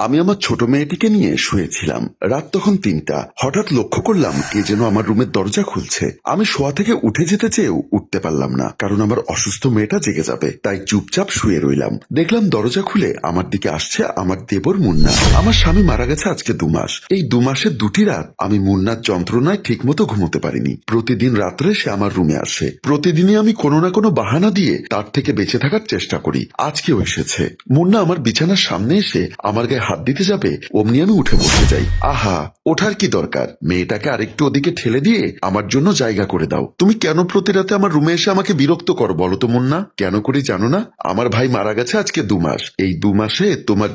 আমি আমার ছোট মেয়েটিকে নিয়ে শুয়েছিলাম। রাত তখন তিনটা। হঠাৎ লক্ষ্য করলাম কে যেন আমার রুমের দরজা খুলছে। আমি শোয়া থেকে উঠে যেতে চেয়েও উঠতে পারলাম না, কারণ আমার অসুস্থ মেয়েটা জেগে যাবে। তাই চুপচাপ শুয়ে রইলাম। দেখলাম দরজা খুলে আমার দিকে আসছে আমার দেবর মুন্না। আমার স্বামী মারা গেছে আজকে দু মাস। এই দু মাসের দুটি রাত আমি মুন্নার যন্ত্রণায় ঠিকমতো ঘুমোতে পারিনি। প্রতিদিন রাত্রে সে আমার রুমে আসে। প্রতিদিনই আমি কোনো না কোনো বাহানা দিয়ে তার থেকে বেঁচে থাকার চেষ্টা করি। আজকেও এসেছে। মুন্না আমার বিছানার সামনে এসে আমার গায়ে হাত দিতে যাবে, অমনি আমি উঠে বসতে যাই আহা, ওঠার কি দরকার? মেয়েটাকে আরেকটু ওদিকে ঠেলে দিয়ে আমার জন্য জায়গা করে দাও। তুমি কেন প্রতি রাতে আমার রুমে এসে আমাকে বিরক্ত করো বলো তো, মুন্না? কেন করে জানো না? আমার ভাই মারা গেছে আজকে দু মাস। এই দু মাসে তোমার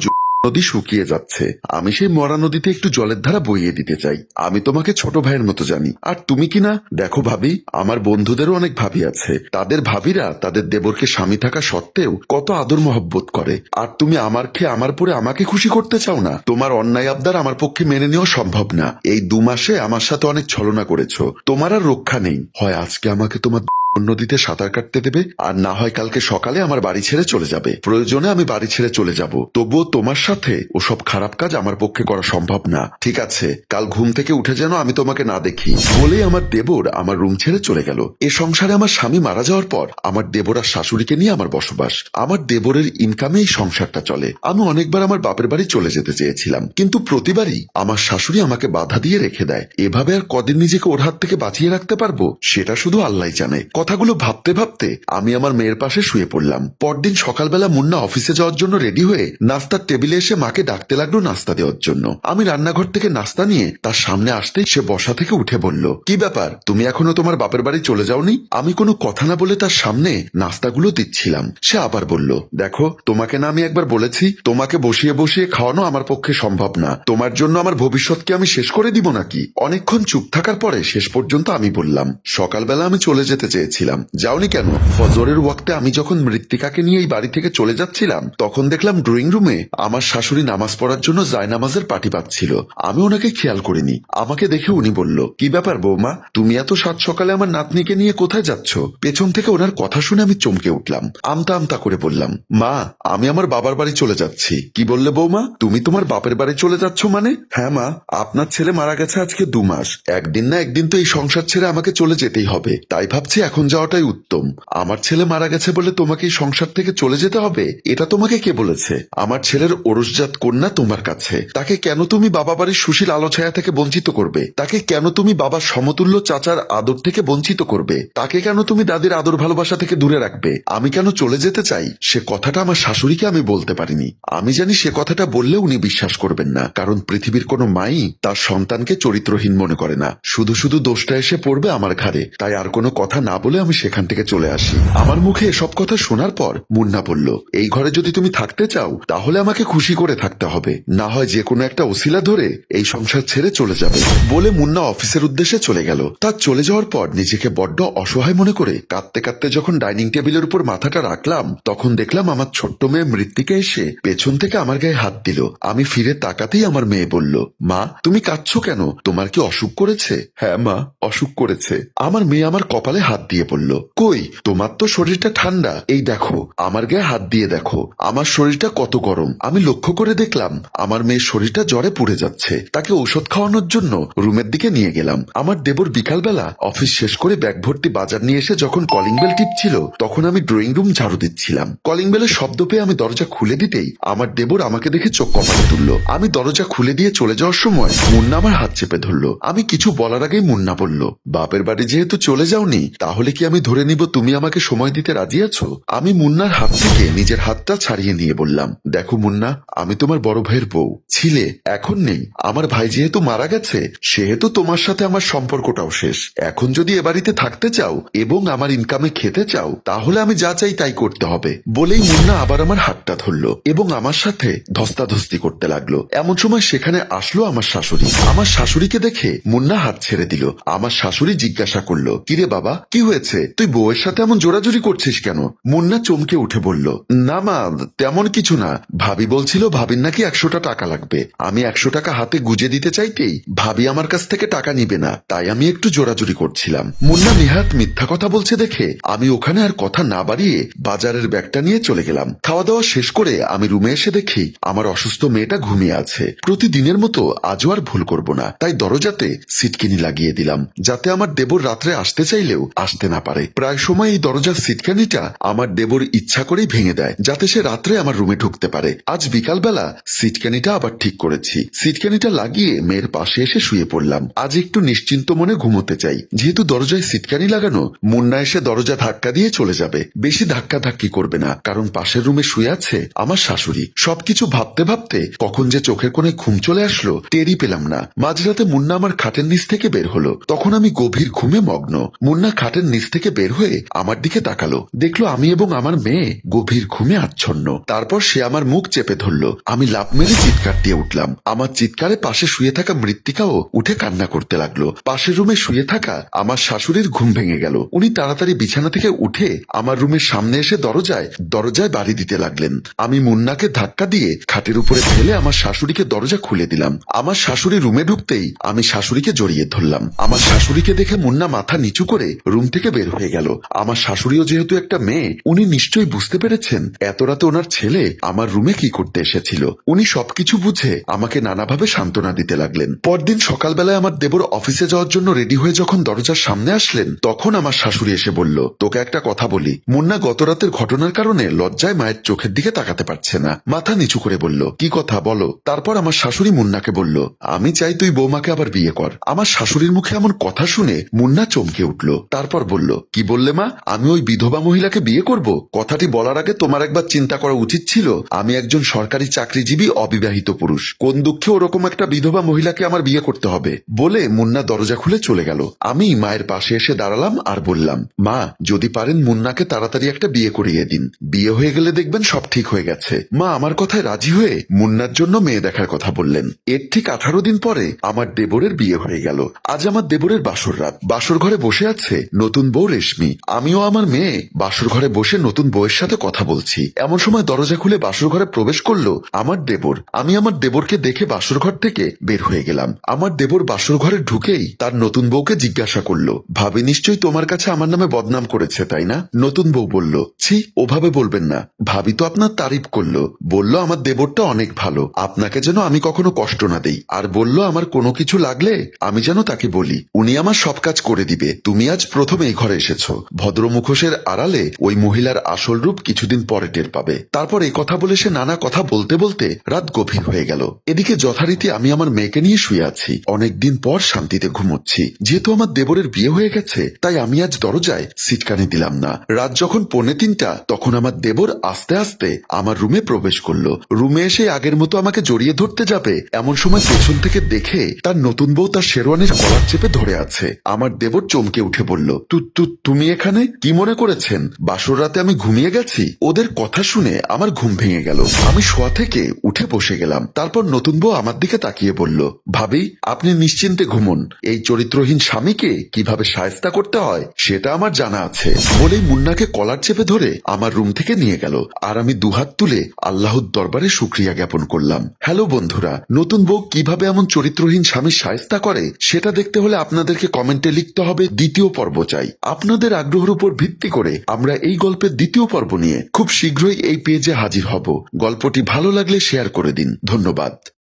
নদী শুকিয়ে যাচ্ছে। আমি সেই মরা নদীতে একটু জলের ধারা বইয়ে দিতে চাই। আমি তোমাকে ছোট ভাইয়ের মতো জানি। আর তুমি কি না? দেখো ভাবি, আমার বন্ধুদেরও অনেক ভাবি আছে। তাদের ভাবিরা, তাদের দেবরকে স্বামী থাকা সত্ত্বেও কত আদর মহব্বত করে। আর তুমি আমার খেয়ে আমার পরে আমাকে খুশি করতে চাও না? তোমার অন্যায় আবদার আমার পক্ষে মেনে নেওয়া সম্ভব না। এই দু মাসে আমার সাথে অনেক ছলনা করেছ। তোমার আর রক্ষা নেই। হয় আজকে আমাকে তোমার নদীতে সাঁতার কাটতে দেবে? আর না হয় কালকে সকালে আমার বাড়ি ছেড়ে চলে যাবে। প্রয়োজনে আমি বাড়ি ছেড়ে চলে যাব। তবুও তোমার সাথে ওসব খারাপ কাজ আমার পক্ষে করা সম্ভব না। ঠিক আছে, কাল ঘুম থেকে উঠে যেন আমি তোমাকে না দেখি। বলে আমার দেবর আমার রুম ছেড়ে চলে গেল। এ সংসারে আমার স্বামী মারা যাওয়ার পর আমার দেবর আর শাশুড়িকে নিয়ে আমার বসবাস। আমার দেবরের ইনকামে এই সংসারটা চলে। আমি অনেকবার আমার বাপের বাড়ি চলে যেতে চেয়েছিলাম। কিন্তু প্রতিবারই আমার শাশুড়ি আমাকে বাধা দিয়ে রেখে দেয়। এভাবে আর কদিন নিজেকে ওর হাত থেকে বাঁচিয়ে রাখতে পারব? সেটা শুধু আল্লাহ জানে। কথাগুলো ভাবতে ভাবতে আমি আমার মেয়ের পাশে শুয়ে পড়লাম। পরদিন সকালবেলা মুন্না অফিসে যাওয়ার জন্য রেডি হয়ে নাস্তার টেবিলে এসে মাকে ডাকতে লাগল নাস্তা দেওয়ার জন্য। আমি রান্নাঘর থেকে নাস্তা নিয়ে তার সামনে আসতেই সে বসা থেকে উঠে বলল, কি ব্যাপার? তুমি এখনও তোমার বাপের বাড়ি চলে যাওনি? আমি কোনো কথা না বলে তার সামনে নাস্তাগুলো দিচ্ছিলাম। সে আবার বলল, দেখো, তোমাকে না আমি একবার বলেছি, তোমাকে বসিয়ে বসিয়ে খাওয়ানো আমার পক্ষে সম্ভব না। তোমার জন্য আমার ভবিষ্যৎকে আমি শেষ করে দিব নাকি? অনেকক্ষণ চুপ থাকার পরে শেষ পর্যন্ত আমি বললাম, সকালবেলা আমি চলে যেতে চেয়েছিলাম যাওনি কেন? ফজরের ওয়াক্তে আমি যখন মৃত্তিকাকে নিয়ে এই বাড়ি থেকে চলে যাচ্ছিলাম, তখন দেখলাম ড্রয়িং রুমে আমার শাশুড়ি নামাজ পড়ার জন্য জায়নামাজের পাটি পাচ্ছিল আমি ওনাকে খেয়াল করিনি। আমাকে দেখে উনি বলল, কি ব্যাপার বৌমা? তুমি এত সাত সকালে আমার নাতনিকে নিয়ে কোথায় যাচ্ছ? পেছন থেকে ওনার কথা শুনে আমি চমকে উঠলাম। আমতা আমতা করে বললাম, মা, আমি আমার বাবার বাড়ি চলে যাচ্ছি। কি বললে বৌমা? তুমি তোমার বাপের বাড়ি চলে যাচ্ছ মানে? হ্যাঁ মা, আপনার ছেলে মারা গেছে আজকে দু মাস। একদিন না একদিন তো এই সংসার ছেড়ে আমাকে চলে যেতেই হবে। তাই ভাবছি এখন যাওয়াটাই উত্তম। আমার ছেলে মারা গেছে বলে তোমাকে সংসার থেকে চলে যেতে হবে? এটা তোমাকে কে বলেছে? আমার ছেলের ওরসজাত কন্যা তোমার কাছে। তাকে কেন তুমি বাবা বাড়ির সুশীল আলো ছায়া থেকে বঞ্চিত করবে? তাকে কেন তুমি বাবার সমতুল্য চাচার আদর থেকে বঞ্চিত করবে? তাকে কেন তুমি দাদির আদর ভালোবাসা থেকে দূরে রাখবে? আমি কেন চলে যেতে চাই? সে কথাটা আমার শাশুড়িকে আমি বলতে পারিনি। আমি জানি সে কথাটা বললে উনি বিশ্বাস করবেন না। কারণ পৃথিবীর কোনো মাই তার সন্তানকে চরিত্রহীন মনে করে না। শুধু শুধু দোষটা এসে পড়বে আমার ঘাড়ে। তাই আর কোনো কথা না বলে আমি সেখান থেকে চলে আসি। আমার মুখে এসব কথা শোনার পর মুন্না বলল, এই ঘরে যদি তুমি থাকতে চাও, তাহলে আমাকে খুশি করে থাকতে হবে। না হয় যে কোনো একটা ওসিলা ধরে এই সংসার ছেড়ে চলে যাবে। বলে মুন্না অফিসের উদ্দেশ্যে চলে গেল। তার চলে যাওয়ার পর নিজেকে বড্ড অসহায় মনে করে কাঁদতে কাঁদতে যখন ডাইনিং টেবিলের উপর মাথাটা রাখলাম, তখন দেখলাম আমার ছোট্ট মেয়ে মৃত্তিকা এসে পেছন থেকে আমার গায়ে হাত দিল। আমি ফিরে তাকাতেই আমার মেয়ে বলল, মা, তুমি কাঁদছো কেন? তোমার কি অসুখ করেছে? হ্যাঁ মা, অসুখ করেছে। আমার মেয়ে আমার কপালে হাত দিয়ে বলল কই, তোমার তো শরীরটা ঠান্ডা। এই দেখো, আমার গায়ে হাত দিয়ে দেখো। আমার শরীরটা কত গরম। আমি লক্ষ্য করে দেখলাম, আমার মেয়ের শরীরটা জ্বরে পুড়ে যাচ্ছে। তাকে ঔষধ খাওয়ানোর জন্য রুমের দিকে নিয়ে গেলাম। আমার দেবর বিকালবেলা অফিস শেষ করে ব্যাগ ভর্তি বাজার নিয়ে এসে যখন কলিং বেল টিপছিল, তখন আমি ড্রয়িং রুম ঝাড়ু দিচ্ছিলাম। কলিং বেলের শব্দ পেয়ে আমি দরজা খুলে দিতেই আমার দেবর আমাকে দেখে চোখ কপালে তুলল। আমি দরজা খুলে দিয়ে চলে যাওয়ার সময় মুন্না আমার হাত চেপে ধরলো। আমি কিছু বলার আগেই মুন্না বলল, বাপের বাড়ি যেহেতু চলে যাওনি, তাহলে কি আমি ধরে নিব তুমি আমাকে সময় দিতে রাজি আছো? আমি মুন্নার হাত থেকে নিজের হাতটা ছাড়িয়ে নিয়ে বললাম, দেখো মুন্না, আমি তোমার বড় ভাইয়ের বউ। ছিলে, এখন নেই। আমার ভাই যেহেতু মারা গেছে, সেহেতু তোমার সাথে আমার সম্পর্কটাও শেষ। এখন যদি এ বাড়িতে থাকতে চাও এবং আমার ইনকামে খেতে চাও, তাহলে আমি যা চাই তাই করতে হবে। বলেই মুন্না আবার আমার হাতটা ধরলো এবং আমার সাথে ধস্তাধস্তি করতে লাগল। এমন সময় সেখানে আসলো আমার শাশুড়ি। আমার শাশুড়িকে দেখে মুন্না হাত ছেড়ে দিল। আমার শাশুড়ি জিজ্ঞাসা করল, কিরে বাবা, কি হয়েছে? হয়েছে? তুই বউয়ের সাথে এমন জোরাজুরি করছিস কেন? মুন্না চমকে উঠে বলল, না মা, তেমন কিছু না। ভাবি বলছিল ভাবির নাকি একশোটা টাকা লাগবে। আমি একশো টাকা হাতে গুজে দিতে চাইতেই ভাবি আমার কাছ থেকে টাকা নিবে না। তাই আমি একটু জোরাজুরি করছিলাম। মুন্না নেহাত মিথ্যা কথা বলছে দেখে আমি ওখানে আর কথা না বাড়িয়ে বাজারের ব্যাগটা নিয়ে চলে গেলাম। খাওয়া দাওয়া শেষ করে আমি রুমে এসে দেখি আমার অসুস্থ মেয়েটা ঘুমিয়ে আছে। প্রতিদিনের মতো আজও আর ভুল করব না। তাই দরজাতে সিটকিনি লাগিয়ে দিলাম, যাতে আমার দেবর রাত্রে আসতে চাইলেও আসতে না পারে। প্রায় সময় এই দরজার সিটকানিটা আমার দেবর ইচ্ছা করেই ভেঙে দেয়, যাতে সে রাত্রে আমার রুমে ঢুকতে পারে। আজ বিকালবেলা সিটকানিটা আবার ঠিক করেছি। সিটকানিটা লাগিয়ে মেয়ের পাশে এসে শুয়ে পড়লাম। আজ একটু নিশ্চিন্ত মনে ঘুমোতে চাই। যেহেতু দরজায় সিটকানি লাগানো, মুন্না এসে দরজা ধাক্কা দিয়ে চলে যাবে। বেশি ধাক্কা ধাক্কি করবে না, কারণ পাশের রুমে শুয়ে আছে আমার শাশুড়ি। সবকিছু ভাবতে ভাবতে কখন যে চোখের কোণে ঘুম চলে আসলো, টেরই পেলাম না। মাঝরাতে মুন্না আমার খাটের নিচ থেকে বের হলো। তখন আমি গভীর ঘুমে মগ্ন। মুন্না খাটের নিচ থেকে বের হয়ে আমার দিকে তাকালো। দেখল আমি এবং আমার মেয়ে গভীর ঘুমে আচ্ছন্ন। তারপর সে আমার মুখ চেপে ধরলো। আমি লাভ মেরে চিৎকার দিয়ে উঠলাম। আমার চিৎকারে পাশে শুয়ে থাকা মৃত্তিকাও উঠে কান্না করতে লাগল। পাশের রুমে শুয়ে থাকা আমার শাশুড়ির ঘুম ভেঙে গেল। উনি তাড়াতাড়ি বিছানা থেকে উঠে আমার রুমের সামনে এসে দরজায় দরজায় বাড়ি দিতে লাগলেন। আমি মুন্নাকে ধাক্কা দিয়ে খাটের উপরে ফেলে আমার শাশুড়িকে দরজা খুলে দিলাম। আমার শাশুড়ি রুমে ঢুকতেই আমি শাশুড়িকে জড়িয়ে ধরলাম। আমার শাশুড়িকে দেখে মুন্না মাথা নিচু করে রুম থেকে বের হয়ে গেল। আমার শাশুড়িও যেহেতু একটা মেয়ে, উনি নিশ্চয়ই বুঝতে পেরেছেন। এত রাতে ওনার ছেলে আমার রুমে কি করতে এসেছিল। উনি সবকিছু বুঝে আমাকে নানাভাবে সান্ত্বনা দিতে লাগলেন। পরদিন সকালবেলায় আমার দেবর অফিসে যাওয়ার জন্য রেডি হয়ে যখন দরজার সামনে আসলেন, তখন আমার শাশুড়ি এসে বলল, তোকে একটা কথা বলি। মুন্না গত রাতের ঘটনার কারণে লজ্জায় মায়ের চোখের দিকে তাকাতে পারছে না। মাথা নিচু করে বলল, কি কথা বলো? তারপর আমার শাশুড়ি মুন্নাকে বলল, আমি চাই তুই বৌমাকে আবার বিয়ে কর। আমার শাশুড়ির মুখে এমন কথা শুনে মুন্না চমকে উঠল। তারপর বলল, কি বললে মা? আমি ওই বিধবা মহিলাকে বিয়ে করব। কথাটি বলার আগে তোমার একবার চিন্তা করা উচিত ছিল। আমি একজন সরকারি চাকরিজীবী অবিবাহিত পুরুষ। কোন দুঃখে ওরকম একটা বিধবা মহিলাকে আমার বিয়ে করতে হবে? বলে মুন্না দরজা খুলে চলে গেল। আমি মায়ের পাশে এসে দাঁড়ালাম আর বললাম, মা, যদি পারেন মুন্নাকে তাড়াতাড়ি একটা বিয়ে করিয়ে দিন। বিয়ে হয়ে গেলে দেখবেন সব ঠিক হয়ে গেছে। মা আমার কথায় রাজি হয়ে মুন্নার জন্য মেয়ে দেখার কথা বললেন। এর ঠিক আঠারো দিন পরে আমার দেবরের বিয়ে হয়ে গেল। আজ আমার দেবরের বাসর রাত। বাসর ঘরে বসে আছে নতুন বউ রেশমি। আমিও আমার মেয়ে। বাসর ঘরে বসে নতুন বউয়ের সাথে কথা বলছি। এমন সময় দরজা খুলে বাসর ঘরে প্রবেশ করল আমার দেবর। আমি আমার দেবরকে দেখে বাসর ঘর থেকে বের হয়ে গেলাম। আমার দেবর বাসর ঘরে ঢুকেই তার নতুন বউকে জিজ্ঞাসা করল, ভাবি নিশ্চয়ই তোমার কাছে আমার নামে বদনাম করেছে, তাই না? নতুন বউ বলল, ছি, ওভাবে বলবেন না। ভাবি তো আপনার তারিফ করল। বলল, আমার দেবরটা অনেক ভালো। আপনাকে যেন আমি কখনো কষ্ট না দেই। আর বলল, আমার কোনো কিছু লাগলে আমি যেন তাকে বলি। উনি আমার সব কাজ করে দিবে। তুমি আজ প্রথম এই ঘরে এসেছ। ভদ্র মুখোশের আড়ালে ওই মহিলার আসল রূপ কিছুদিন পরে টের পাবে। তারপর এই কথা বলে সে নানা কথা বলতে বলতে রাত গভীর হয়ে গেল। এদিকে যথারীতি আমি আমার মেয়েকে নিয়ে শুয়ে আছি। অনেকদিন পর শান্তিতে ঘুমোচ্ছি। যেহেতু আমার দেবরের বিয়ে হয়ে গেছে, তাই আমি আজ দরজায় সিটকানি দিলাম না। রাত যখন পৌনে তিনটা, তখন আমার দেবর আস্তে আস্তে আমার রুমে প্রবেশ করল। রুমে এসে আগের মতো আমাকে জড়িয়ে ধরতে যাবে, এমন সময় পেছন থেকে দেখে তার নতুন বউ তার শেরওয়ানির কলার চেপে ধরে আছে। আমার দেবর চমকে উঠে বলল তুমি এখানে? কি মনে করেছেন? বাসর রাতে আমি ঘুমিয়ে গেছি? ওদের কথা শুনে আমার ঘুম ভেঙে গেল। আমি শোয়া থেকে উঠে বসে গেলাম। তারপর নতুন বউ আমার দিকে তাকিয়ে বলল, ভাবি, আপনি নিশ্চিন্তে ঘুমুন। এই চরিত্রহীন স্বামীকে কীভাবে সায়স্তা করতে হয়, সেটা আমার জানা আছে। বলেই মুন্নাকে কলার চেপে ধরে আমার রুম থেকে নিয়ে গেল। আর আমি দুহাত তুলে আল্লাহর দরবারে সুক্রিয়া জ্ঞাপন করলাম। হ্যালো বন্ধুরা, নতুন বউ কীভাবে এমন চরিত্রহীন স্বামী সায়স্তা করে, সেটা দেখতে হলে আপনাদেরকে কমেন্টে লিখতে হবে। দ্বিতীয় পর্ব চাই আপনাদের আগ্রহের উপর ভিত্তি করে আমরা এই গল্পের দ্বিতীয় পর্ব নিয়ে খুব শীঘ্রই এই পেজে হাজির হব। গল্পটি ভালো লাগলে শেয়ার করে দিন। ধন্যবাদ।